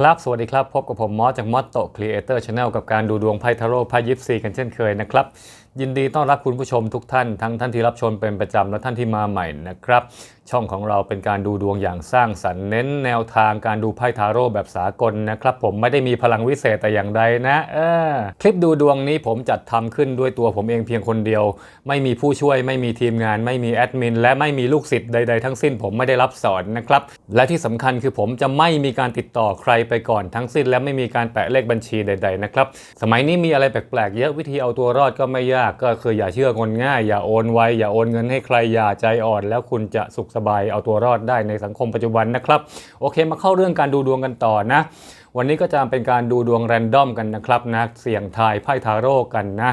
ครับสวัสดีครับ พบกับผมมอสจากมอสโตครีเอเตอร์ชาแนลกับการดูดวงไพ่ทาโร่ไพ่ยิปซีกันเช่นเคยนะครับ ยินดีต้อนรับคุณผู้ชมทุกท่านทั้งท่านที่รับชมเป็นประจำและท่านที่มาใหม่นะครับ ช่องของเราเป็นการดูดวงอย่างสร้างสรรค์เน้นแนวทางการดูไพ่ทาโร่แบบสากลนะครับ ผมไม่ได้มีพลังวิเศษแต่อย่างใดนะเออคลิปดูดวงนี้ผมจัดทำขึ้นด้วยตัวผมเองเพียงคนเดียว ไม่มีผู้ช่วยไม่มีทีมงาน ไม่มีแอดมินและไม่มีลูกศิษย์ใด ๆ ทั้งสิ้นผมไม่ได้รับสอนนะครับและที่สำคัญคือผมจะไม่มีการติดต่อใครไปก่อนทั้งสิ้น และไม่มีการแปะเลขบัญชีใด ๆ นะครับสมัยนี้มีอะไรแปลกๆเยอะวิธีเอาตัวรอดก็ไม่ยากก็คืออย่าเชื่อคนง่าย อย่าโอนไวอย่าโอนเงินให้ใครอย่าใจอ่อน แล้วคุณจะสุขสบายเอาตัวรอดได้ในสังคมปัจจุบันนะครับ โอเคมาเข้าเรื่องการดูดวงกันต่อนะ วันนี้ก็จะเป็นการดูดวงแรนดอมกันนะครับนะเสี่ยงทายไพ่ทาโร่กันนะ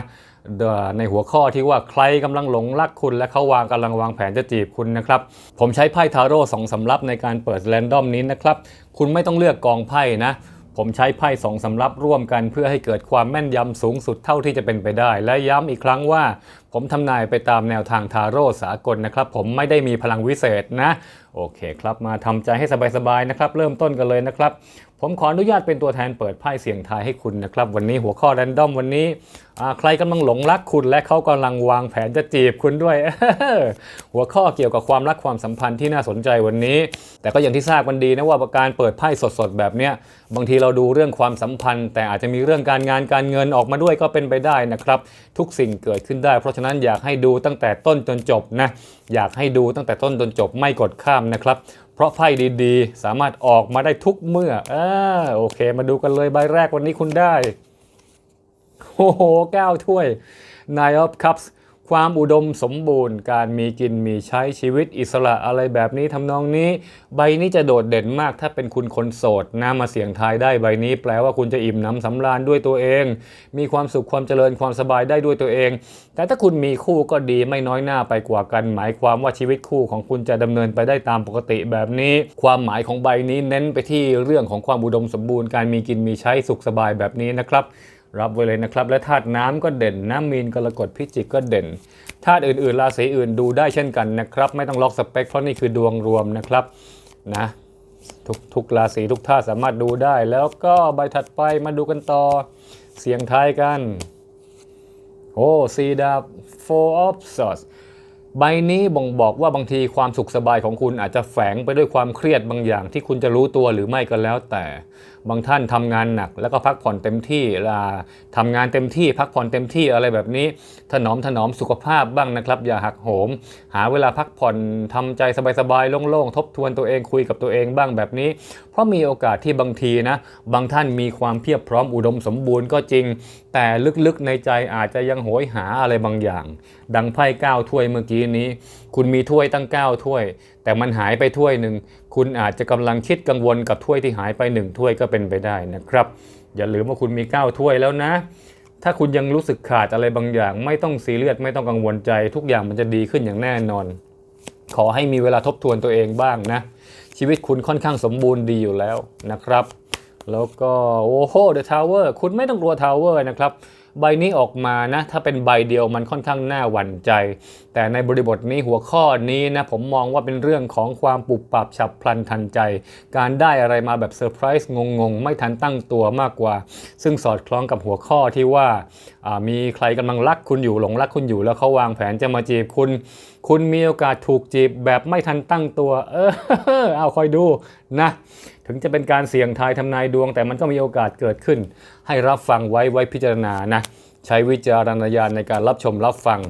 ในหัวข้อที่ว่าใครกำลังหลงรักคุณและเขาวางกำลังวางแผนจะจีบคุณนะครับ ผมใช้ไพ่ทาโร่สองสำรับในการเปิดแรนดอมนี้นะครับ คุณไม่ต้องเลือกกองไพ่นะ ผมใช้ไพ่สองสำรับร่วมกันเพื่อให้เกิดความแม่นยำสูงสุดเท่าที่จะเป็นไปได้ และย้ำอีกครั้งว่า ผมทำนายไปตามแนวทางทาโร่สากลนะครับ ผมไม่ได้มีพลังวิเศษนะ โอเคครับ มาทำใจให้สบายๆนะครับ เริ่มต้นกันเลยนะครับ ผมขออนุญาตเป็นตัวแทนเปิดไพ่เสียงทายให้คุณนะครับ วันนี้หัวข้อแรนดอมวันนี้ ใครกำลังหลงรักคุณและเขากำลังวางแผนจะจีบคุณด้วย หัวข้อเกี่ยวกับความรักความสัมพันธ์ที่น่าสนใจวันนี้ แต่ก็อย่างที่ทราบกันดีนะว่าการเปิดไพ่สดๆแบบเนี้ยบางทีเราดูเรื่องความสัมพันธ์ แต่อาจจะมีเรื่องการงานการเงินออกมาด้วยก็เป็นไปได้นะครับ ทุกสิ่งเกิดขึ้นได้เพราะฉะนั้นอยากให้ดูตั้งแต่ต้นจนจบนะ อยากให้ดูตั้งแต่ต้นจนจบไม่กดข้ามนะครับ เพราะไพ่ดีๆ สามารถออกมาได้ทุกเมื่ออ่าโอเค มาดูกันเลยใบแรกวันนี้คุณได้ โอ้โหเก้าถ้วย Nine of Cups ความอุดมสมบูรณ์ การมีกินมีใช้ชีวิตอิสระอะไรแบบนี้ทำนองนี้ ใบนี้จะโดดเด่นมากถ้าเป็นคุณคนโสดนะมาเสียงทายได้ใบนี้ แปลว่าคุณจะอิ่มน้ำสำราญด้วยตัวเอง มีความสุขความเจริญความสบายได้ด้วยตัวเอง แต่ถ้าคุณมีคู่ก็ดีไม่น้อยหน้าไปกว่ากัน หมายความว่าชีวิตคู่ของคุณจะดำเนินไปได้ตามปกติแบบนี้ ความหมายของใบนี้เน้นไปที่เรื่องของความอุดมสมบูรณ์การมีกินมีใช้สุขสบายแบบนี้นะครับ รับไว้เลยนะครับ และธาตุน้ำก็เด่นน้ำมีนกรกฎพิจิกก็เด่นธาตุอื่นๆราศีอื่นดูได้เช่นกันนะครับ ไม่ต้องล็อกสเปคเพราะนี่คือดวงรวมนะครับนะทุกทุกราศีทุกธาตุสามารถดูได้ แล้วก็ใบถัดไปมาดูกันต่อ เสียงทายกัน โอ้ซีดา four of swords ใบนี้บ่งบอกว่าบางทีความสุขสบายของคุณอาจจะแฝงไปด้วยความเครียดบางอย่างที่คุณจะรู้ตัวหรือไม่ก็แล้วแต่ บางท่านทำงานหนัก แล้วก็พักผ่อนเต็มที่ลาทำงานเต็มที่ พักผ่อนเต็มที่อะไรแบบนี้ ถนอมถนอมสุขภาพบ้างนะครับ อย่าหักโหม หาเวลาพักผ่อนทำใจสบายๆโล่งๆทบทวนตัวเองคุยกับตัวเองบ้างแบบนี้เพราะมีโอกาสที่บางทีนะ บางท่านมีความเพียบพร้อมอุดมสมบูรณ์ก็จริง แต่ลึกๆในใจอาจจะยังโหยหาอะไรบางอย่าง ดังไพ่เก้าถ้วยเมื่อกี้นี้ คุณมีถ้วยตั้งเก้าถ้วย แต่มันหายไปถ้วยหนึ่ง คุณอาจจะกำลังคิดกังวลกับถ้วยที่หายไปหนึ่งถ้วยก็เป็นไปได้นะครับ อย่าลืมว่าคุณมีเก้าถ้วยแล้วนะถ้าคุณยังรู้สึกขาดอะไรบางอย่าง ไม่ต้องซีเรียสไม่ต้องกังวลใจ ทุกอย่างมันจะดีขึ้นอย่างแน่นอน ขอให้มีเวลาทบทวนตัวเองบ้างนะ ชีวิตคุณค่อนข้างสมบูรณ์ดีอยู่แล้วนะครับ แล้วก็โอ้โหเดอะทาวเวอร์คุณไม่ต้องกลัวทาวเวอร์นะครับ ใบนี้ออกมานะถ้าเป็นใบเดียวมันค่อนข้างน่าหวั่นใจ แต่ในบริบทนี้หัวข้อนี้นะผมมองว่าเป็นเรื่องของความปุบปับฉับพลันทันใจ การได้อะไรมาแบบเซอร์ไพรส์งงๆ ไม่ทันตั้งตัวมากกว่า ซึ่งสอดคล้องกับหัวข้อที่ว่าอ่ามีใครกำลังรักคุณอยู่หลงรักคุณอยู่แล้วเขาวางแผนจะมาจีบคุณ คุณมีโอกาสถูกจีบแบบไม่ทันตั้งตัว เออเอาคอยดูนะ ถึงจะเป็นการเสี่ยงทายทำนายดวง แต่มันก็มีโอกาสเกิดขึ้น ให้รับฟังไว้ไว้พิจารณานะใช้วิจารณญาณในการรับชมรับฟัง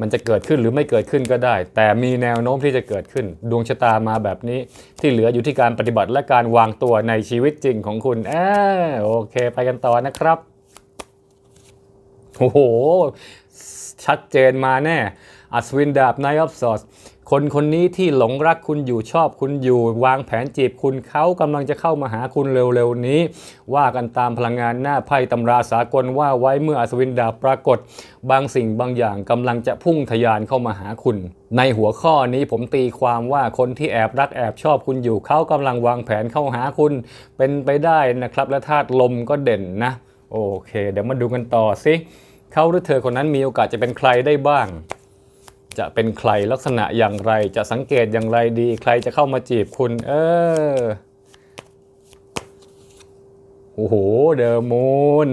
มันจะเกิดขึ้นหรือไม่เกิดขึ้นก็ได้ แต่มีแนวโน้มที่จะเกิดขึ้น ดวงชะตามาแบบนี้ ที่เหลืออยู่ที่การปฏิบัติและการวางตัวในชีวิตจริงของคุณอโอเค ไปกันต่อนะครับโอ้โหชัดเจนมาแน่อัศวินดาบ Knight of Swords คนคนนี้ที่หลงรักคุณอยู่ชอบคุณอยู่ วางแผนจีบคุณเขากำลังจะเข้ามาหาคุณเร็วๆนี้ ว่ากันตามพลังงานหน้าไพ่ตำราสากลว่าไว้เมื่ออัศวินดาปรากฏ บางสิ่งบางอย่างกำลังจะพุ่งทะยานเข้ามาหาคุณ ในหัวข้อนี้ผมตีความว่าคนที่แอบรักแอบชอบคุณอยู่เขากำลังวางแผนเข้าหาคุณ เป็นไปได้นะครับ และธาตุลมก็เด่นนะ โอเค เดี๋ยวมาดูกันต่อสิเขาหรือเธอคนนั้นมีโอกาสจะเป็นใครได้บ้าง จะเป็นใครลักษณะอย่างไร จะสังเกตอย่างไรดี ใครจะเข้ามาจีบคุณ เออโอ้โหเดอมูน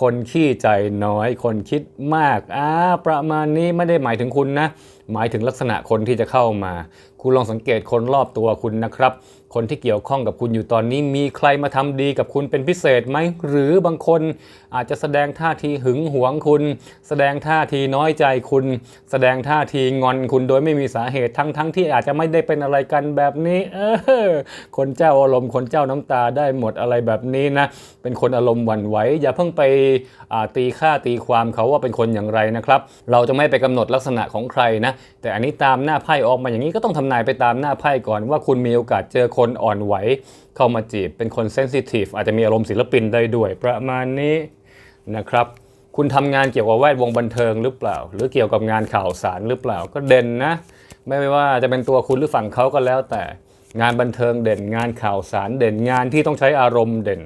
คนขี้ใจน้อย คนคิดมากอ่าประมาณนี้ไม่ได้หมายถึงคุณนะ หมายถึงลักษณะคนที่จะเข้ามา คุณลองสังเกตคนรอบตัวคุณนะครับคนที่เกี่ยวข้องกับคุณอยู่ตอนนี้มีใครมาทำดีกับคุณเป็นพิเศษไหม หรือบางคนอาจจะแสดงท่าทีหึงหวงคุณ แสดงท่าทีน้อยใจคุณ แสดงท่าทีงอนคุณโดยไม่มีสาเหตุทั้งทั้งที่อาจจะไม่ได้เป็นอะไรกันแบบนี้เออคนเจ้าอารมณ์คนเจ้าน้ำตาได้หมดอะไรแบบนี้นะ เป็นคนอารมณ์หวั่นไหวอย่าเพิ่งไปตีค่าตีความเขาว่าเป็นคนอย่างไรนะครับ เราจะไม่ไปกำหนดลักษณะของใครนะ แต่อันนี้ตามหน้าไพ่ออกมาอย่างนี้ก็ต้องทำนายไปตามหน้าไพ่ก่อนว่าคุณมีโอกาสเจอคนอ่อนไหวเข้ามาจีบ เป็นคนเซนซิทีฟอาจจะมีอารมณ์ศิลปินได้ด้วย ประมาณนี้นะครับ คุณทำงานเกี่ยวกับแวดวงบันเทิงหรือเปล่า หรือเกี่ยวกับงานข่าวสารหรือเปล่าก็เด่นนะ ไม่ว่าจะเป็นตัวคุณหรือฝั่งเขาก็แล้วแต่งานบันเทิงเด่นงานข่าวสารเด่นงานที่ต้องใช้อารมณ์เด่น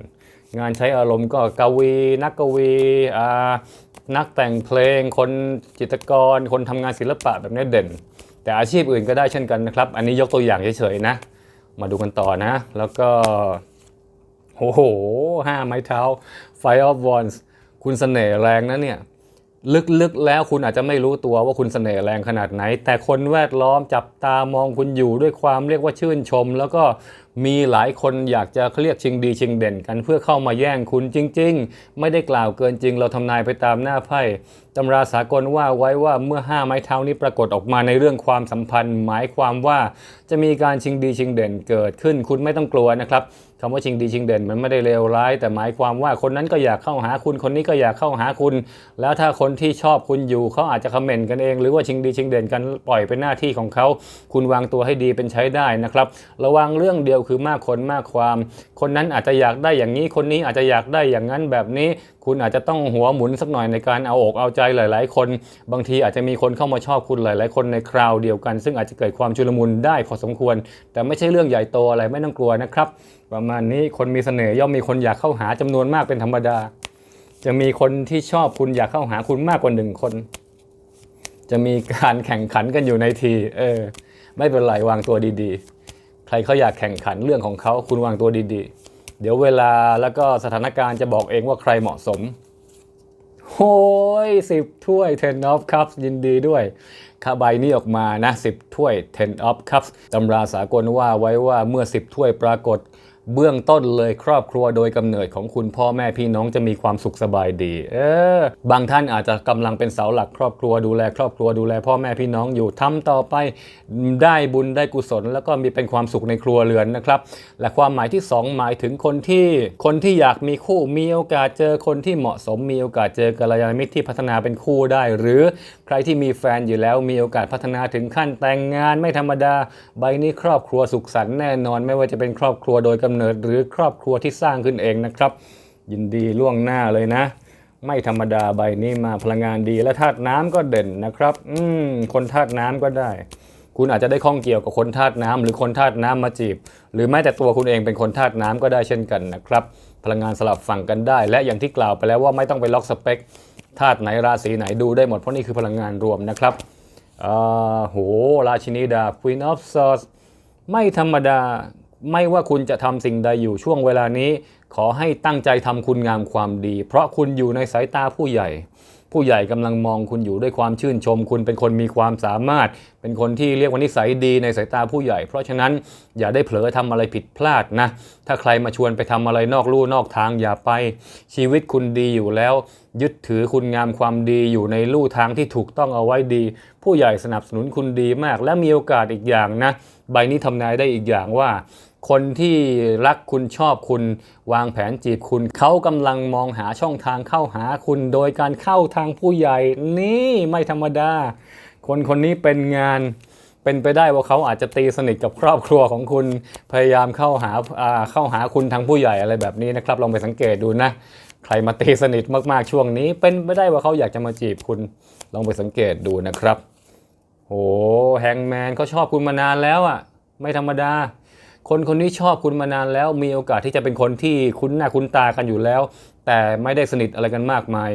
งานใช้อารมณ์ก็กวีนักกวีนักแต่งเพลง คนจิตรกร คนทำงานศิลปะแบบนี้เด่น แต่อาชีพอื่นก็ได้เช่นกันนะครับ อันนี้ยกตัวอย่างเฉยๆนะ มาดูกันต่อนะ แล้วก็ โอ้โหห้าไม้เท้า Fire of Wands คุณเสน่ห์แรงนะเนี่ย ลึกๆแล้วคุณอาจจะไม่รู้ตัวว่าคุณเสน่ห์แรงขนาดไหน แต่คนแวดล้อมจับตามองคุณอยู่ด้วยความเรียกว่าชื่นชม แล้วก็มีหลายคนอยากจะเขาเรียกชิงดีชิงเด่นกัน เพื่อเข้ามาแย่งคุณจริง ๆ ไม่ได้กล่าวเกินจริง เราทำนายไปตามหน้าไพ่ตำราสากลว่าไว้ว่าเมื่อห้าไม้เท้านี้ปรากฏออกมาในเรื่องความสัมพันธ์ หมายความว่าจะมีการชิงดีชิงเด่นเกิดขึ้น คุณไม่ต้องกลัวนะครับคำว่าชิงดีชิงเด่นมันไม่ได้เลวร้าย แต่หมายความว่าคนนั้นก็อยากเข้าหาคุณคนนี้ก็อยากเข้าหาคุณ แล้วถ้าคนที่ชอบคุณอยู่เขาอาจจะคอมเมนต์กันเอง หรือว่าชิงดีชิงเด่นกันปล่อยเป็นหน้าที่ของเขา คุณวางตัวให้ดีเป็นใช้ได้นะครับ ระวังเรื่องเดียวคือมากคนมากความ คนนั้นอาจจะอยากได้อย่างนี้คนนี้อาจจะอยากได้อย่างนั้นแบบนี้ คุณอาจจะต้องหัวหมุนสักหน่อยในการเอาอกเอาใจหลาย ๆ คน บางทีอาจจะมีคนเข้ามาชอบคุณหลาย ๆ คนในคราวเดียวกัน ซึ่งอาจจะเกิดความชุลมุนได้พอสมควร แต่ไม่ใช่เรื่องใหญ่โตอะไรไม่ต้องกลัวนะครับ ประมาณนี้คนมีเสน่ห์ย่อมมีคนอยากเข้าหาจำนวนมากเป็นธรรมดา จะมีคนที่ชอบคุณอยากเข้าหาคุณมากกว่าหนึ่งคน จะมีการแข่งขันกันอยู่ในที เออ ไม่เป็นไรวางตัวดี ๆ ใครเขาอยากแข่งขันเรื่องของเขาคุณวางตัวดี ๆ เดี๋ยวเวลาแล้วก็สถานการณ์จะบอกเองว่าใครเหมาะสมโอ้ยสิบถ้วย 10 of cups ยินดีด้วยคาใบนี้ออกมานะ 10 ถ้วย 10 of cups ตำราสากลว่าไว้ว่าเมื่อ 10 ถ้วยปรากฏ เบื้องต้นเลยครอบครัวโดยกำเนิดของคุณพ่อแม่พี่น้องจะมีความสุขสบายดี เออ บางท่านอาจจะกำลังเป็นเสาหลักครอบครัวดูแลครอบครัวดูแลพ่อแม่พี่น้องอยู่ทำต่อไปได้บุญได้กุศล แล้วก็มีเป็นความสุขในครัวเรือนนะครับ และความหมายที่ 2 หมายถึงคนที่คนที่อยากมีคู่มีโอกาสเจอคนที่เหมาะสมมีโอกาสเจอกัลยาณมิตรที่พัฒนาเป็นคู่ได้ หรือ รที่มีแฟนอยู่แล้วมีโอกาสพัฒนาถึงขั้นแต่งงานไม่ธรรมดา ใบนี้ครอบครัวสุขสันต์แน่นอน ไม่ว่าจะเป็นครอบครัวโดยกำเนิด หรือครอบครัวที่สร้างขึ้นเองนะครับ ยินดีล่วงหน้าเลยนะ ไม่ธรรมดาใบนี้มาพลังงานดี และธาตุน้ำก็เด่นนะครับ อืมคนธาตุน้ำก็ได้ คุณอาจจะได้ข้องเกี่ยวกับคนธาตุน้ำหรือคนธาตุน้ำมาจีบ หรือแม้แต่ตัวคุณเองเป็นคนธาตุน้ำก็ได้เช่นกันนะครับ พลังงานสลับฝั่งกันได้ และอย่างที่กล่าวไปแล้วว่าไม่ต้องไปล็อกสเปค ธาตุไหนราศีไหนดูได้หมดเพราะนี่คือพลังงานรวมนะครับอ่าโหราชินีดาบ Queen of Swords ไม่ธรรมดาไม่ว่าคุณจะทำสิ่งใดอยู่ช่วงเวลานี้ ขอให้ตั้งใจทำคุณงามความดี เพราะคุณอยู่ในสายตาผู้ใหญ่ ผู้ใหญ่กำลังมองคุณอยู่ด้วยความชื่นชม คุณเป็นคนมีความสามารถ เป็นคนที่เรียกว่านิสัยดีในสายตาผู้ใหญ่ เพราะฉะนั้นอย่าได้เผลอทำอะไรผิดพลาดนะ ถ้าใครมาชวนไปทำอะไรนอกลู่นอกทางอย่าไป ชีวิตคุณดีอยู่แล้ว ยึดถือคุณงามความดีอยู่ในลู่ทางที่ถูกต้องเอาไว้ดี ผู้ใหญ่สนับสนุนคุณดีมาก และมีโอกาสอีกอย่างนะ ใบนี้ทำนายได้อีกอย่างว่า คนที่รักคุณชอบคุณวางแผนจีบคุณ เขากำลังมองหาช่องทางเข้าหาคุณ โดยการเข้าทางผู้ใหญ่นี่ไม่ธรรมดา คนคนนี้เป็นงาน เป็นไปได้ว่าเขาอาจจะตีสนิทกับครอบครัวของคุณพยายามเข้าหาเข้าหาคุณทางผู้ใหญ่อะไรแบบนี้นะครับลองไปสังเกตดูนะ ใครมาตีสนิทมากๆช่วงนี้ เป็นไปได้ว่าเขาอยากจะมาจีบคุณลองไปสังเกตดูนะครับโหแฮงแมนเขาชอบคุณมานานแล้วอะไม่ธรรมดา คนคนนี้ชอบคุณมานานแล้ว มีโอกาสที่จะเป็นคนที่คุ้นหน้าคุ้นตากันอยู่แล้ว แต่ไม่ได้สนิทอะไรกันมากมาย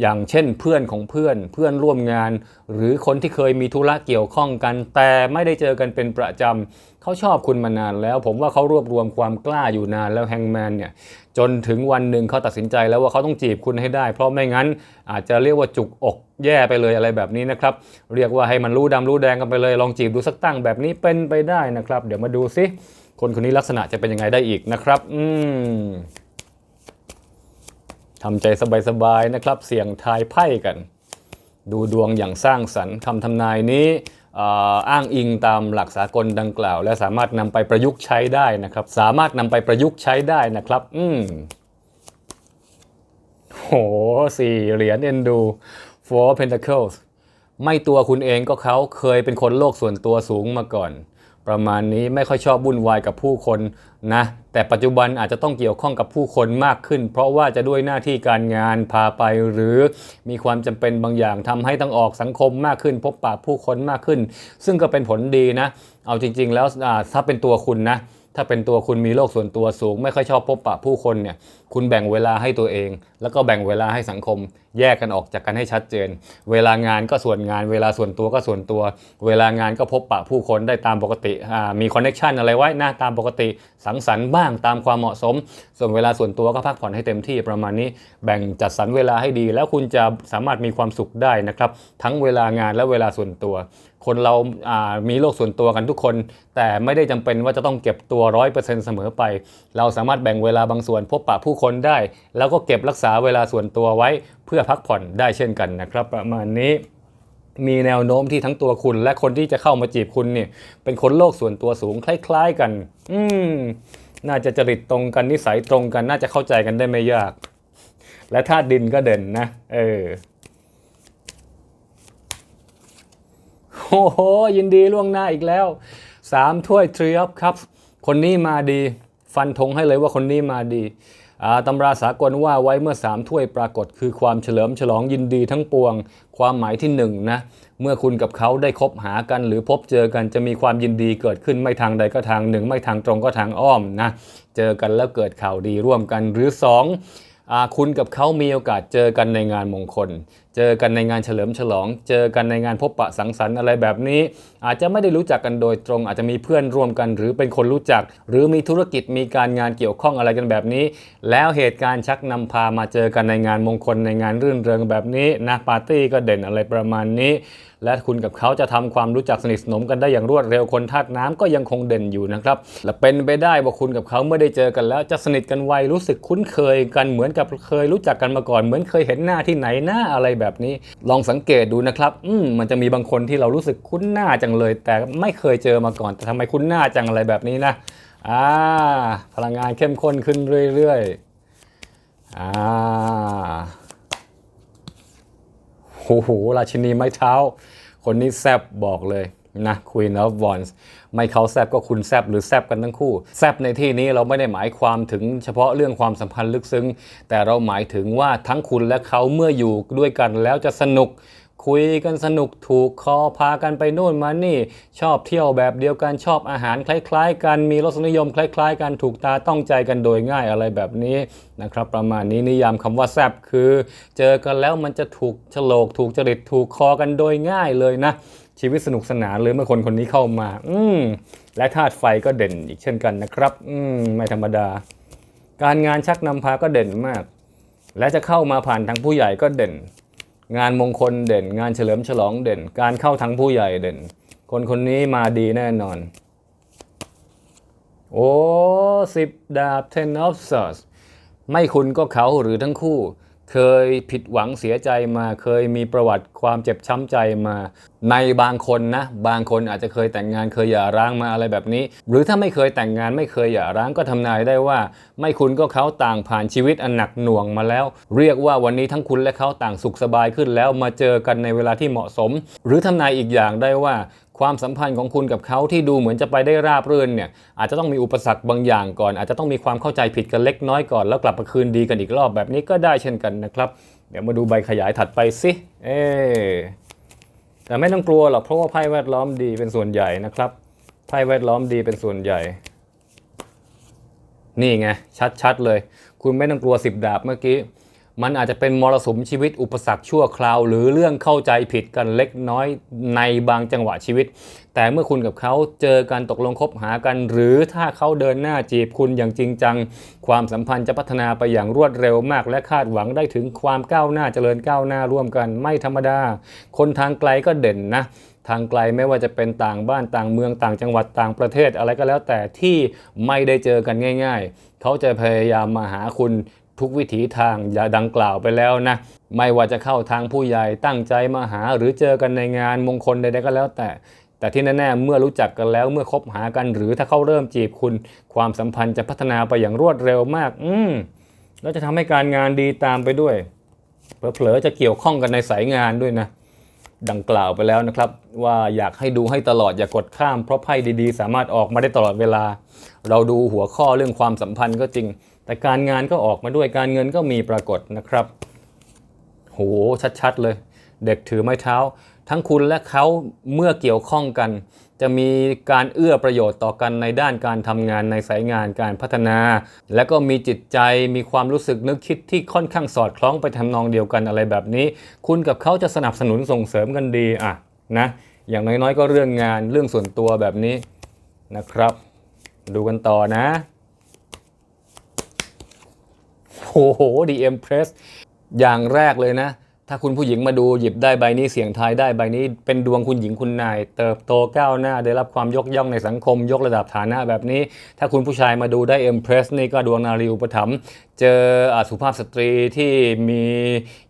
อย่างเช่นเพื่อนของเพื่อนเพื่อนร่วมงาน หรือคนที่เคยมีธุระเกี่ยวข้องกัน แต่ไม่ได้เจอกันเป็นประจำเขาชอบคุณมานานแล้ว ผมว่าเขารวบรวมความกล้าอยู่นานแล้วแฮงแมนเนี่ยจนถึงวันหนึ่งเขาตัดสินใจแล้วว่าเขาต้องจีบคุณให้ได้ เพราะไม่งั้นอาจจะเรียกว่าจุกอกแย่ไปเลยอะไรแบบนี้นะครับ เรียกว่าให้มันรู้ดำรู้แดงกันไปเลยลองจีบดูสักตั้งแบบนี้เป็นไปได้นะครับ เดี๋ยวมาดูซิคนคนนี้ลักษณะจะเป็นยังไงได้อีกนะครับ อืม ทำใจสบายๆนะครับ เสี่ยงทายไพ่กัน ดูดวงอย่างสร้างสรรค์คำทำนายนี้อ้างอิงตามหลักสากลดังกล่าว และสามารถนำไปประยุกต์ใช้ได้นะครับ สามารถนำไปประยุกต์ใช้ได้นะครับ อืมโหสี่เหรียญเอ็นดู four pentacles ไม่ตัวคุณเองก็เขาเคยเป็นคนโลกส่วนตัวสูงมาก่อน ประมาณนี้ไม่ค่อยชอบวุ่นวายกับผู้คนนะแต่ปัจจุบันอาจจะต้องเกี่ยวข้องกับผู้คนมากขึ้น เพราะว่าจะด้วยหน้าที่การงานพาไปหรือมีความจำเป็นบางอย่างทำให้ต้องออกสังคมมากขึ้น พบปะผู้คนมากขึ้น ซึ่งก็เป็นผลดีนะ เอาจริง ๆ แล้วถ้าเป็นตัวคุณนะถ้าเป็นตัวคุณมีโลกส่วนตัวสูง ไม่ค่อยชอบพบปะผู้คนเนี่ย คุณแบ่งเวลาให้ตัวเอง แล้วก็แบ่งเวลาให้สังคม แยกกันออกจากกันให้ชัดเจน เวลางานก็ส่วนงาน เวลาส่วนตัวก็ส่วนตัว เวลางานก็พบปะผู้คนได้ตามปกติมีคอนเน็ชันอะไรไว้หนะตามปกติ สังสรรค์บ้างตามความเหมาะสม ส่วนเวลาส่วนตัวก็พักผ่อนให้เต็มที่ประมาณนี้ แบ่งจัดสรรเวลาให้ดี แล้วคุณจะสามารถมีความสุขได้นะครับทั้งเวลางานและเวลาส่วนตัว คนเราามีโลกส่วนตัวกันทุกคน แต่ไม่ได้จำเป็นว่าจะต้องเก็บตัวร้อยเปอร์เซ็นต์เสมอไป เราสามารถแบ่งเวลาบางส่วน พบปะผู้คนได้ แล้วก็เก็บรักษาเวลาส่วนตัวไว้ เพื่อพักผ่อนได้เช่นกันนะครับ ประมาณนี้มีแนวโน้มที่ทั้งตัวคุณ และคนที่จะเข้ามาจีบคุณเนี่ย เป็นคนโลกส่วนตัวสูงคล้าย ๆกัน อืมน่าจะจริตตรงกันนิสัยตรงกัน น่าจะเข้าใจกันได้ไม่ยาก และธาตุดินก็เด่นนะ เออโอ้โหยินดีล่วงหน้าอีกแล้วสามถ้วยทรีออฟครับ คนนี้มาดี ฟันธงให้เลยว่าคนนี้มาดี ตำราสากลว่าไว้เมื่อสามถ้วยปรากฏ คือความเฉลิมฉลองยินดีทั้งปวง ความหมายที่หนึ่งนะเมื่อคุณกับเขาได้คบหากัน หรือพบเจอกันจะมีความยินดีเกิดขึ้นไม่ทางใดก็ทางหนึ่ง ไม่ทางตรงก็ทางอ้อมนะเจอกันแล้วเกิดข่าวดีร่วมกันหรือสอง คุณกับเขามีโอกาสเจอกันในงานมงคล เจอกันในงานเฉลิมฉลอง เจอกันในงานพบปะสังสรรค์อะไรแบบนี้ อาจจะไม่ได้รู้จักกันโดยตรง อาจจะมีเพื่อนร่วมกัน หรือเป็นคนรู้จัก หรือมีธุรกิจมีการงานเกี่ยวข้องอะไรกันแบบนี้ แล้วเหตุการณ์ชักนำพามาเจอกันในงานมงคลในงานรื่นเริงแบบนี้นะปาร์ตี้ก็เด่นอะไรประมาณนี้ และคุณกับเขาจะทำความรู้จักสนิทสนมกันได้อย่างรวดเร็วคนธาตุน้ำก็ยังคงเด่นอยู่นะครับและเป็นไปได้ว่าคุณกับเขาเมื่อได้เจอกันแล้วจะสนิทกันไวรู้สึกคุ้นเคยกันเหมือนกับเคยรู้จักกันมาก่อน เหมือนเคยเห็นหน้าที่ไหนหน้าอะไรแบบนี้ ลองสังเกตดูนะครับอืมมันจะมีบางคนที่เรารู้สึกคุ้นหน้าจังเลย แต่ไม่เคยเจอมาก่อน แต่ทำไมคุ้นหน้าจังอะไรแบบนี้นะอ่าพลังงานเข้มข้นขึ้นเรื่อยๆอ่า โอ้โหราชินีไม้เท้า คนนี้แซบบอกเลยนะค u e e n of Wands ไม่เขาแซบก็คุณแซบหรือแซบกันทั้งคู่ แซบในที่นี้เราไม่ได้หมายความถึงเฉพาะเรื่องความสัมพันธ์ลึกซึ้ง แต่เราหมายถึงว่าทั้งคุณและเขาเมื่ออยู่ด้วยกันแล้วจะสนุก คุยกันสนุกถูกคอพากันไปโน่นมานี่ ชอบเที่ยวแบบเดียวกันชอบอาหารคล้ายๆ กันมีรสนิยมคล้าย ๆ กันถูกตาต้องใจกันโดยง่ายอะไรแบบนี้นะครับ ประมาณนี้นิยามคำว่าแซบคือ เจอกันแล้วมันจะถูกโฉลกถูกจริตถูกคอกันโดยง่ายเลยนะชีวิตสนุกสนานเลยเมื่อคนคนนี้เข้ามา อืมและธาตุไฟก็เด่นอีกเช่นกันนะครับ อืมไม่ธรรมดา การงานชักนำพาก็เด่นมาก และจะเข้ามาผ่านทางผู้ใหญ่ก็เด่น งานมงคลเด่น งานเฉลิมฉลองเด่น การเข้าทั้งผู้ใหญ่เด่น คนคนนี้มาดีแน่นอน โอ้สิบดาบ ten of swords ไม่คุณก็เขาหรือทั้งคู่ เคยผิดหวังเสียใจมา เคยมีประวัติความเจ็บช้ำใจมา ในบางคนนะ บางคนอาจจะเคยแต่งงานเคยหย่าร้างมาอะไรแบบนี้ หรือถ้าไม่เคยแต่งงานไม่เคยหย่าร้างก็ทำนายได้ว่า ไม่คุณก็เขาต่างผ่านชีวิตอันหนักหน่วงมาแล้ว เรียกว่าวันนี้ทั้งคุณและเขาต่างสุขสบายขึ้นแล้วมาเจอกันในเวลาที่เหมาะสม หรือทำนายอีกอย่างได้ว่า ความสัมพันธ์ของคุณกับเขาที่ดูเหมือนจะไปได้ราบรื่นเนี่ยอาจจะต้องมีอุปสรรคบางอย่างก่อน อาจจะต้องมีความเข้าใจผิดกันเล็กน้อยก่อน แล้วกลับมาคืนดีกันอีกรอบแบบนี้ก็ได้เช่นกันนะครับ เดี๋ยวมาดูใบขยายถัดไปสิเอแต่ไม่ต้องกลัวหรอกเพราะว่าไพ่แวดล้อมดีเป็นส่วนใหญ่นะครับไพ่แวดล้อมดีเป็นส่วนใหญ่ นี่ไงชัดๆเลย คุณไม่ต้องกลัวสิบดาบเมื่อกี้ มันอาจจะเป็นมรสุมชีวิตอุปสรรคชั่วคราว หรือเรื่องเข้าใจผิดกันเล็กน้อยในบางจังหวะชีวิต แต่เมื่อคุณกับเขาเจอกันตกลงคบหากัน หรือถ้าเขาเดินหน้าจีบคุณอย่างจริงจัง ความสัมพันธ์จะพัฒนาไปอย่างรวดเร็วมาก และคาดหวังได้ถึงความก้าวหน้าเจริญก้าวหน้าร่วมกันไม่ธรรมดา คนทางไกลก็เด่นนะทางไกลไม่ว่าจะเป็นต่างบ้านต่างเมืองต่างจังหวัดต่างประเทศอะไรก็แล้วแต่ที่ไม่ได้เจอกันง่าย ๆ เขาจะพยายามมาหาคุณ ทุกวิถีทางอย่าดังกล่าวไปแล้วนะ ไม่ว่าจะเข้าทางผู้ใหญ่ตั้งใจมาหา หรือเจอกันในงานมงคลใดๆก็แล้วแต่ แต่ที่แน่ๆเมื่อรู้จักกันแล้วเมื่อคบหากัน หรือถ้าเขาเริ่มจีบคุณ ความสัมพันธ์จะพัฒนาไปอย่างรวดเร็วมาก อืมแล้วจะทำให้การงานดีตามไปด้วยเผลอๆจะเกี่ยวข้องกันในสายงานด้วยนะดังกล่าวไปแล้วนะครับ ว่าอยากให้ดูให้ตลอดอย่ากดข้ามเพราะไพ่ดีๆ สามารถออกมาได้ตลอดเวลา เราดูหัวข้อเรื่องความสัมพันธ์ก็จริง แต่การงานก็ออกมาด้วยการเงินก็มีปรากฏนะครับโหชัดๆเลย เด็กถือไม้เท้า ทั้งคุณและเขาเมื่อเกี่ยวข้องกัน จะมีการเอื้อประโยชน์ต่อกันในด้านการทำงานในสายงานการพัฒนา และก็มีจิตใจมีความรู้สึกนึกคิดที่ค่อนข้างสอดคล้องไปทำนองเดียวกันอะไรแบบนี้ คุณกับเขาจะสนับสนุนส่งเสริมกันดีอะนะอย่างน้อยๆก็เรื่องงานเรื่องส่วนตัวแบบนี้นะครับ ดูกันต่อนะ โอ้โหดีเอ็มเพรสอย่างแรกเลยนะ ถ้าคุณผู้หญิงมาดูหยิบได้ใบนี้เสียงทายได้ใบนี้ เป็นดวงคุณหญิงคุณนาย เติบโตก้าวหน้าได้รับความยกย่องในสังคม ยกระดับฐานะแบบนี้ ถ้าคุณผู้ชายมาดูได้เอ็มเพรสนี่ก็ดวงนารีอุปถัมภ์เจอสุภาพสตรีที่มี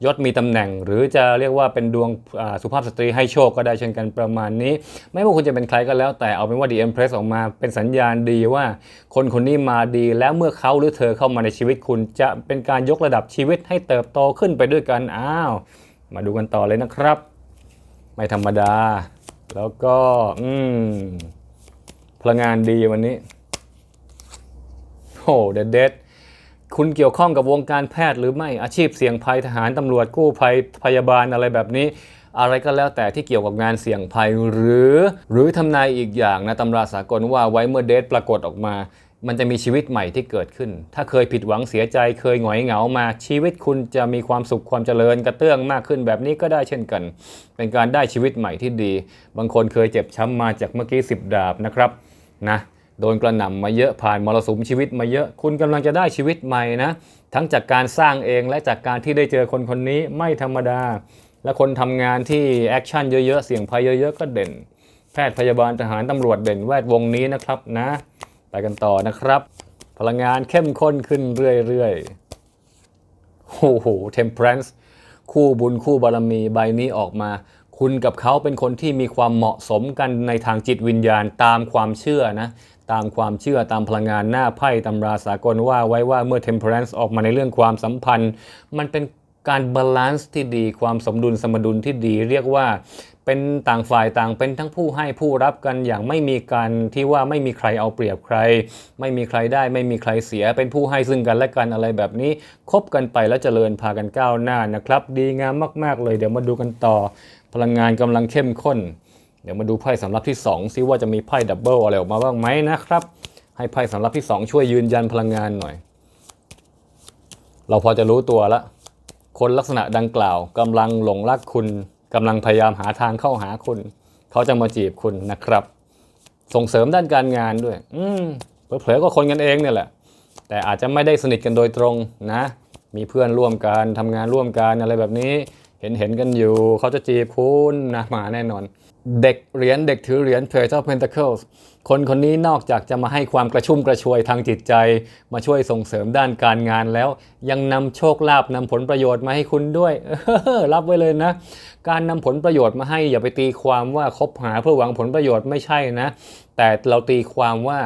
ยศมีตำแหน่ง หรือจะเรียกว่าเป็นดวงสุภาพสตรีให้โชคก็ได้เช่นกันประมาณนี้ ไม่ว่าคุณจะเป็นใครก็แล้วแต่เอาเป็นว่าดีเอ็มเพรสออกมาเป็นสัญญาณดีว่า คนคนนี้มาดีแล้วเมื่อเขาหรือเธอเข้ามาในชีวิตคุณจะเป็นการยกระดับชีวิตให้เติบโตขึ้นไปด้วยกันอ้าว มาดูกันต่อเลยนะครับ ไม่ธรรมดา แล้วก็ อืม พลังงานดีวันนี้ โอ้เด็ดเด็ดคุณเกี่ยวข้องกับวงการแพทย์หรือไม่อาชีพเสี่ยงภัยทหารตำรวจกู้ภัยพยาบาลอะไรแบบนี้ อะไรก็แล้วแต่ที่เกี่ยวกับงานเสี่ยงภัยหรือ หรือทำนายอีกอย่างนะตำราสากลว่าไว้เมื่อเดทปรากฏออกมา มันจะมีชีวิตใหม่ที่เกิดขึ้น ถ้าเคยผิดหวังเสียใจเคยหงอยเหงามาชีวิตคุณจะมีความสุขความเจริญกระเตื้องมากขึ้นแบบนี้ก็ได้เช่นกัน เป็นการได้ชีวิตใหม่ที่ดี บางคนเคยเจ็บช้ำมาจากเมื่อกี้สิบดาบนะครับนะโดนกระหน่ำมาเยอะผ่านมรสุมชีวิตมาเยอะ คุณกำลังจะได้ชีวิตใหม่นะ ทั้งจากการสร้างเองและจากการที่ได้เจอคนคนนี้ไม่ธรรมดา และคนทำงานที่แอคชั่นเยอะๆเสี่ยงภัยเยอะๆก็เด่น แพทย์พยาบาลทหารตำรวจเด่นแวดวงนี้นะครับนะ ไปกันต่อนะครับ พลังงานเข้มข้นขึ้นเรื่อยๆโอ้โห temperance คู่บุญคู่บารมีใบนี้ออกมา คุณกับเขาเป็นคนที่มีความเหมาะสมกันในทางจิตวิญญาณตามความเชื่อนะ ตามความเชื่อตามพลังงานหน้าไพ่ตำราสากลว่าไว้ว่าเมื่อ temperance ออกมาในเรื่องความสัมพันธ์ มันเป็น การบาลานซ์ที่ดีความสมดุลสมดุลที่ดี เรียกว่าเป็นต่างฝ่ายต่างเป็นทั้งผู้ให้ผู้รับกันอย่างไม่มีการที่ว่าไม่มีใครเอาเปรียบใคร ไม่มีใครได้ ไม่มีใครเสีย เป็นผู้ให้ซึ่งกันและกันอะไรแบบนี้คบกันไปแล้วเจริญพากันก้าวหน้านะครับ ดีงามมาก ๆ เลยเดี๋ยวมาดูกันต่อ พลังงานกำลังเข้มข้น เดี๋ยวมาดูไพ่สำรับที่ 2 ซิว่าจะมีไพ่ดับเบิลอะไรออกมาบ้างไหมนะครับ ให้ไพ่สำรับที่ 2 ช่วยยืนยันพลังงานหน่อย เราพอจะรู้ตัวละ คนลักษณะดังกล่าวกำลังหลงรักคุณกำลังพยายามหาทางเข้าหาคุณ เขาจะมาจีบคุณนะครับ ส่งเสริมด้านการงานด้วย อืมเผลอๆก็คนกันเองเนี่ยแหละ แต่อาจจะไม่ได้สนิทกันโดยตรงนะ มีเพื่อนร่วมกันทำงานร่วมกันอะไรแบบนี้ เห็นเห็นกันอยู่ เขาจะจีบคุณนะมาแน่นอน เด็กเหรียญเด็กถือเหรียญ Page of Pentacles คนคนนี้นอกจากจะมาให้ความกระชุ่มกระชวยทางจิตใจ มาช่วยส่งเสริมด้านการงานแล้ว ยังนำโชคลาภนำผลประโยชน์มาให้คุณด้วยรับไว้เลยนะ การนำผลประโยชน์มาให้อย่าไปตีความว่าคบหาเพื่อหวังผลประโยชน์ไม่ใช่นะ แต่เราตีความว่า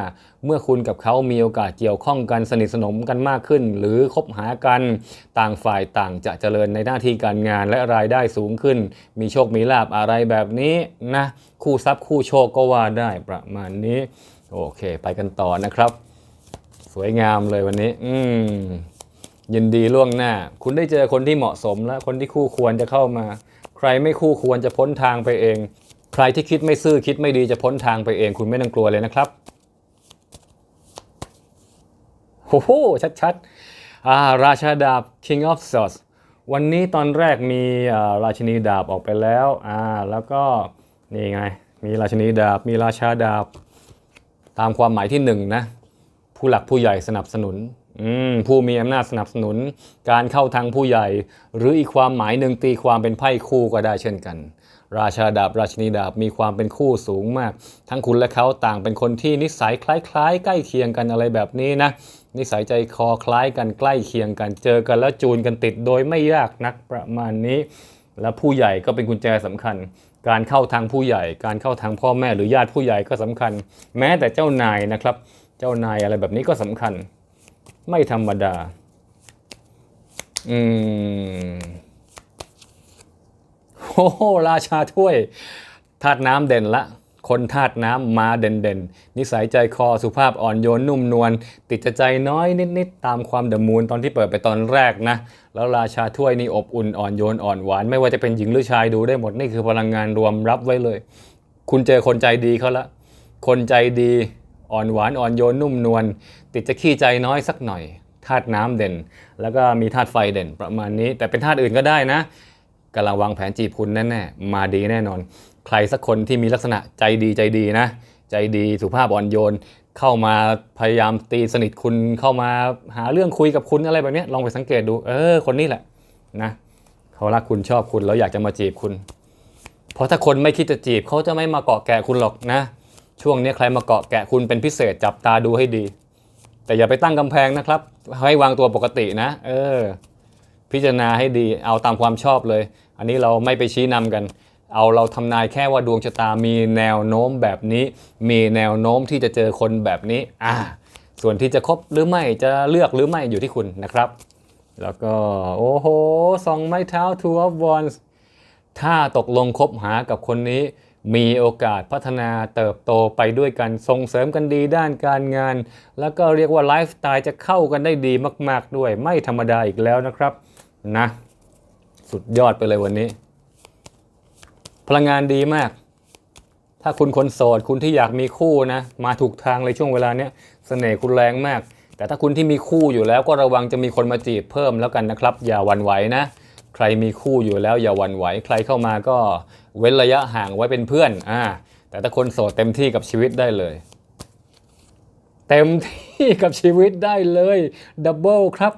เมื่อคุณกับเขามีโอกาสเกี่ยวข้องกันสนิทสนมกันมากขึ้น หรือคบหากันต่างฝ่ายต่างจะเจริญในหน้าที่การงานและรายได้สูงขึ้น มีโชคมีลาบอะไรแบบนี้นะคู่ทรัพย์คู่โชคก็ว่าได้ประมาณนี้ โอเค ไปกันต่อนะครับ สวยงามเลยวันนี้ อืมยินดีล่วงหน้า คุณได้เจอคนที่เหมาะสมและคนที่คู่ควรจะเข้ามา ใครไม่คู่ควรจะพ้นทางไปเอง ใครที่คิดไม่ซื่อคิดไม่ดีจะพ้นทางไปเอง คุณไม่ต้องกลัวเลยนะครับ โอ้โหชัดๆอ่าราชาดาบ King of Swords วันนี้ตอนแรกมีราชินีดาบออกไปแล้วอ่าแล้วก็นี่ไง มีราชินีดาบ มีราชาดาบ ตามความหมายที่หนึ่งนะ ผู้หลักผู้ใหญ่สนับสนุนผู้มีอำนาจสนับสนุน การเข้าทางผู้ใหญ่ หรืออีกความหมายหนึ่งตีความเป็นไพ่คู่ก็ได้เช่นกัน ราชาดาบ ราชินีดาบมีความเป็นคู่สูงมาก ทั้งคุณและเขาต่างเป็นคนที่นิสัยคล้ายๆ ใกล้เคียงกันอะไรแบบนี้นะ นิสัยใจคอคล้ายกันใกล้เคียงกันเจอกันแล้วจูนกันติดโดยไม่ยากนักประมาณนี้ และผู้ใหญ่ก็เป็นกุญแจสำคัญ การเข้าทางผู้ใหญ่ การเข้าทางพ่อแม่หรือญาติผู้ใหญ่ก็สำคัญ แม้แต่เจ้านายนะครับ เจ้านายอะไรแบบนี้ก็สำคัญ ไม่ธรรมดา อืมโอ้โหราชาถ้วยธาตุน้ำเด่นละ คนธาตุน้ำมาเด่นเด่นๆ นิสัยใจคอสุภาพอ่อนโยนนุ่มนวลติดจใจน้อยนิดๆ ตามความเดมูนตอนที่เปิดไปตอนแรกนะ แล้วราชาถ้วยนี่อบอุ่นอ่อนโยนอ่อนหวาน ไม่ว่าจะเป็นหญิงหรือชายดูได้หมด นี่คือพลังงานรวมรับไว้เลย คุณเจอคนใจดีเขาละ คนใจดีอ่อนหวานอ่อนโยนนุ่มนวลติดจะขี้ใจน้อยสักหน่อยธาตุน้ำเด่น แล้วก็มีธาตุไฟเด่นประมาณนี้ แต่เป็นธาตุอื่นก็ได้นะกำลังวางแผนจีบคุณแน่ๆมาดีแน่นอน ใครสักคนที่มีลักษณะใจดีใจดีนะ ใจดีสุภาพอ่อนโยน เข้ามาพยายามตีสนิทคุณเข้ามาหาเรื่องคุยกับคุณอะไรแบบนี้ลองไปสังเกตดู เออ คนนี้แหละนะเขารักคุณชอบคุณแล้วอยากจะมาจีบคุณ เพราะถ้าคนไม่คิดจะจีบเขาจะไม่มาเกาะแกะคุณหรอกนะ ช่วงนี้ใครมาเกาะแกะคุณเป็นพิเศษจับตาดูให้ดี แต่อย่าไปตั้งกำแพงนะครับ ให้วางตัวปกตินะ เออ พิจารณาให้ดีเอาตามความชอบเลย อันนี้เราไม่ไปชี้นำกัน เอาเราทำนายแค่ว่าดวงชะตามีแนวโน้มแบบนี้ มีแนวโน้มที่จะเจอคนแบบนี้อ่าส่วนที่จะคบหรือไม่จะเลือกหรือไม่อยู่ที่คุณนะครับ แล้วก็โอ้โหสองไม้เท้า two of wands ถ้าตกลงคบหากับคนนี้ มีโอกาสพัฒนาเติบโตไปด้วยกันส่งเสริมกันดีด้านการงาน แล้วก็เรียกว่าไลฟ์สไตล์จะเข้ากันได้ดีมาก ๆ ด้วยไม่ธรรมดาอีกแล้วนะครับนะ สุดยอดไปเลยวันนี้ พลังงานดีมาก ถ้าคุณคนโสดคุณที่อยากมีคู่นะ มาถูกทางเลยช่วงเวลาเนี้ยเสน่ห์คุณแรงมาก แต่ถ้าคุณที่มีคู่อยู่แล้วก็ระวังจะมีคนมาจีบเพิ่มแล้วกันนะครับ อย่าหวั่นไหวนะ ใครมีคู่อยู่แล้วอย่าหวั่นไหว ใครเข้ามาก็เว้นระยะห่างไว้เป็นเพื่อนอ่าแต่ถ้าคนโสดเต็มที่กับชีวิตได้เลย เต็มที่กับชีวิตได้เลยดับเบิลครับ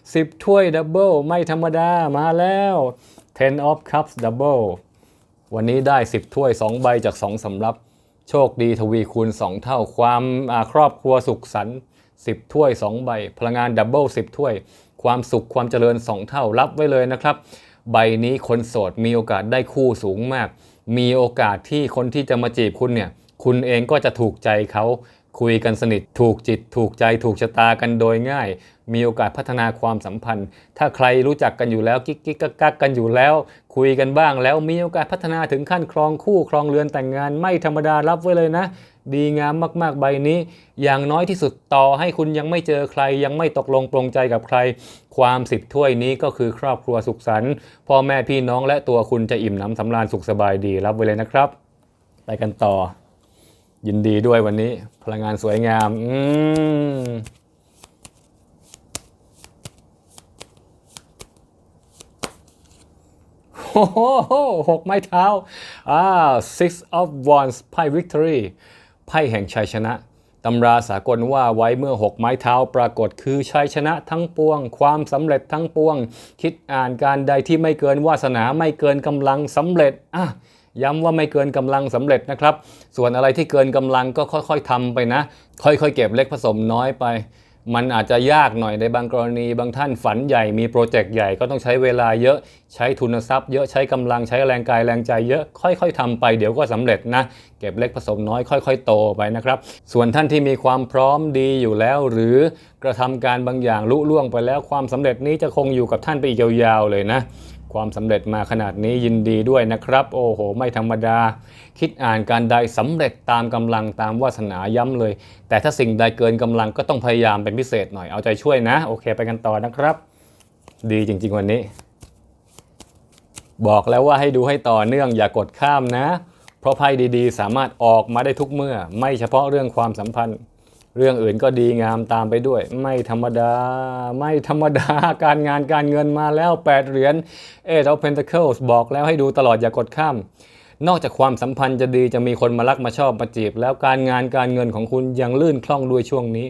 10ถ้วยดับเบิลไม่ธรรมดามาแล้ว10 of cups double วันนี้ได้ 10 ถ้วย 2 ใบจาก 2สำรับ โชคดีทวีคูณ 2 เท่าความครอบครัวสุขสันต์10 ถ้วย 2 ใบ พลังงานดับเบิล10 ถ้วย ความสุขความเจริญ 2 เท่ารับไว้เลยนะครับ ใบนี้คนโสดมีโอกาสได้คู่สูงมาก มีโอกาสที่คนที่จะมาจีบคุณเนี่ย คุณเองก็จะถูกใจเขาคุยกันสนิทถูกจิตถูกใจถูกชะตากันโดยง่าย มีโอกาสพัฒนาความสัมพันธ์ ถ้าใครรู้จักกันอยู่แล้วกิ๊กกิ๊กกักกักกันอยู่แล้ว คุยกันบ้างแล้วมีโอกาสพัฒนาถึงขั้นครองคู่ครองเรือนแต่งงานไม่ธรรมดารับไว้เลยนะ ดีงามมากๆใบนี้ อย่างน้อยที่สุดต่อให้คุณยังไม่เจอใคร ยังไม่ตกลงปรงใจกับใคร ความสิบถ้วยนี้ก็คือครอบครัวสุขสันต์พ่อแม่พี่น้องและตัวคุณจะอิ่มหนำสำราญสุขสบายดีรับไว้เลยนะครับ ไปกันต่อ ยินดีด้วยวันนี้ พลังงานสวยงาม อืม โอ้โหหกไม้เท้าอ่า six of wands ไพ่ victory ไพ่แห่งชัยชนะตำราสากลว่าไว้เมื่อหกไม้เท้าปรากฏคือชัยชนะทั้งปวง ความสำเร็จทั้งปวง คิดอ่านการใดที่ไม่เกินวาสนาไม่เกินกำลังสำเร็จอะย้ำว่าไม่เกินกำลังสำเร็จนะครับ ส่วนอะไรที่เกินกำลังก็ค่อยๆทำไปนะ ค่อยๆเก็บเล็กผสมน้อยไป มันอาจจะยากหน่อยในบางกรณี บางท่านฝันใหญ่มีโปรเจกต์ใหญ่ก็ต้องใช้เวลาเยอะใช้ทุนทรัพย์เยอะใช้กำลังใช้แรงกายแรงใจเยอะค่อย ๆทำไปเดี๋ยวก็สำเร็จนะเก็บเล็กผสมน้อยค่อย ๆ โตไปนะครับ ส่วนท่านที่มีความพร้อมดีอยู่แล้ว หรือกระทำการบางอย่างลุล่วงไปแล้วความสำเร็จนี้จะคงอยู่กับท่านไปอีกยาวๆเลยนะ ความสำเร็จมาขนาดนี้ยินดีด้วยนะครับ โอ้โห ไม่ธรรมดา คิดอ่านการใดสำเร็จตามกำลังตามวาสนาย้ำเลย แต่ถ้าสิ่งใดเกินกำลังก็ต้องพยายามเป็นพิเศษหน่อยเอาใจช่วยนะ โอเคไปกันต่อนะครับ ดีจริง ๆ วันนี้ บอกแล้วว่าให้ดูให้ต่อเนื่องอย่ากดข้ามนะ เพราะไพ่ดีๆ สามารถออกมาได้ทุกเมื่อ ไม่เฉพาะเรื่องความสัมพันธ์ เรื่องอื่นก็ดีงามตามไปด้วย ไม่ธรรมดา ไม่ธรรมดาการงานการเงินมาแล้ว 8 เหรียญ Eight of Pentacles บอกแล้วให้ดูตลอดอย่ากดข้าม นอกจากความสัมพันธ์จะดีจะมีคนมารักมาชอบมาจีบ แล้วการงานการเงินของคุณยังลื่นคล่องด้วยช่วงนี้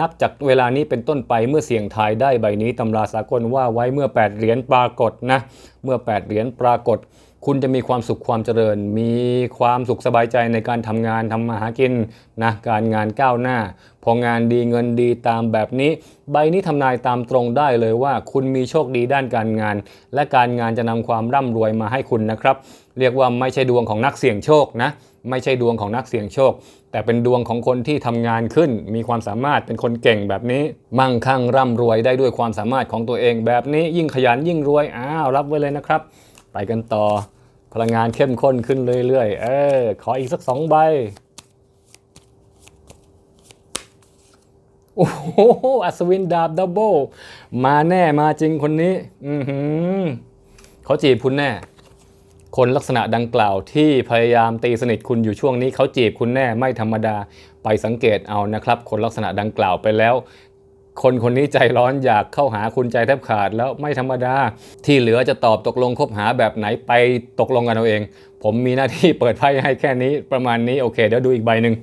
นับจากเวลานี้เป็นต้นไปเมื่อเสี่ยงทายได้ใบนี้ตำราสากลว่าไว้เมื่อ 8 เหรียญปรากฏนะ เมื่อ 8 เหรียญปรากฏ คุณจะมีความสุขความเจริญ มีความสุขสบายใจในการทำงานทำมาหากินนะการงานก้าวหน้า พองานดีเงินดีตามแบบนี้ ใบนี้ทำนายตามตรงได้เลยว่า คุณมีโชคดีด้านการงาน และการงานจะนำความร่ำรวยมาให้คุณนะครับ เรียกว่าไม่ใช่ดวงของนักเสี่ยงโชคนะไม่ใช่ดวงของนักเสี่ยงโชค แต่เป็นดวงของคนที่ทำงานขึ้น มีความสามารถเป็นคนเก่งแบบนี้ มั่งคั่งร่ำรวยได้ด้วยความสามารถของตัวเองแบบนี้ยิ่งขยันยิ่งรวยอ้าวรับไว้เลยนะครับ ไปกันต่อ พลังงานเข้มข้นขึ้นเรื่อยๆ เออ ขออีกสักสองใบ โอ้โห อัศวินดาบดับเบิลมาแน่มาจริงคนนี้ อือหือเขาจีบคุณแน่ คนลักษณะดังกล่าวที่พยายามตีสนิทคุณอยู่ช่วงนี้เขาจีบคุณแน่ไม่ธรรมดาไปสังเกตเอานะครับ คนลักษณะดังกล่าวไปแล้ว คนคนนี้ใจร้อนอยากเข้าหาคุณใจแทบขาดแล้วไม่ธรรมดา ที่เหลือจะตอบตกลงคบหาแบบไหนไปตกลงกันเอาเอง ผมมีหน้าที่เปิดไพ่ให้แค่นี้ประมาณนี้โอเค เดี๋ยวดูอีกใบหนึ่ง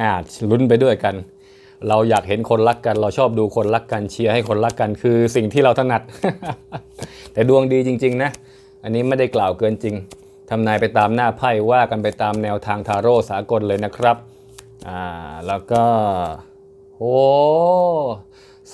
อ่าลุ้นไปด้วยกัน เราอยากเห็นคนรักกัน เราชอบดูคนรักกันเชียร์ให้คนรักกันคือสิ่งที่เราถนัด แต่ดวงดีจริง ๆ นะ อันนี้ไม่ได้กล่าวเกินจริงทำนายไปตามหน้าไพ่ว่ากันไปตามแนวทางทาโร่สากลเลยนะครับอ่าแล้วก็โอ้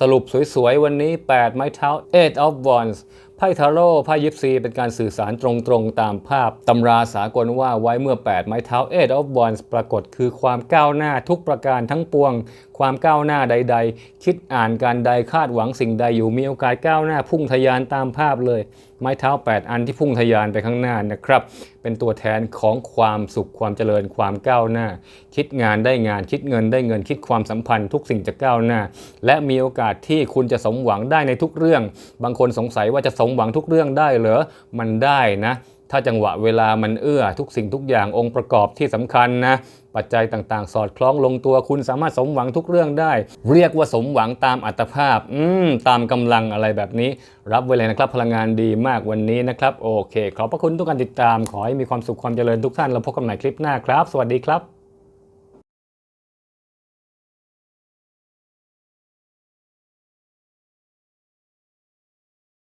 สรุปสวยๆ วันนี้ 8 ไม้เท้า Eight of Wands ไพ่ทาโร่ไพ่ยิปซีเป็นการสื่อสารตรงๆ ตามภาพตำราสากลว่าไว้เมื่อ 8 ไม้เท้า Eight of Wands ปรากฏคือความก้าวหน้าทุกประการทั้งปวง ความก้าวหน้าใด ๆ คิดอ่านการใดคาดหวังสิ่งใดอยู่มีโอกาสก้าวหน้าพุ่งทะยานตามภาพเลย ไม้เท้า 8 อันที่พุ่งทะยานไปข้างหน้านะครับ เป็นตัวแทนของความสุขความเจริญความก้าวหน้า คิดงานได้งานคิดเงินได้เงินคิดความสัมพันธ์ทุกสิ่งจะก้าวหน้า และมีโอกาสที่คุณจะสมหวังได้ในทุกเรื่อง บางคนสงสัยว่าจะสมหวังทุกเรื่องได้เหรอมันได้นะ ถ้าจังหวะเวลามันเอื้อทุกสิ่งทุกอย่างองค์ประกอบที่สำคัญนะปัจจัยต่างๆ สอดคล้องลงตัวคุณสามารถสมหวังทุกเรื่องได้ เรียกว่าสมหวังตามอัตภาพ อืมตามกำลังอะไรแบบนี้ รับไว้เลยนะครับพลังงานดีมากวันนี้นะครับ โอเค ขอบพระคุณทุกการติดตามขอให้มีความสุขความเจริญทุกท่าน แล้วพบกันใหม่คลิปหน้าครับ สวัสดีครับ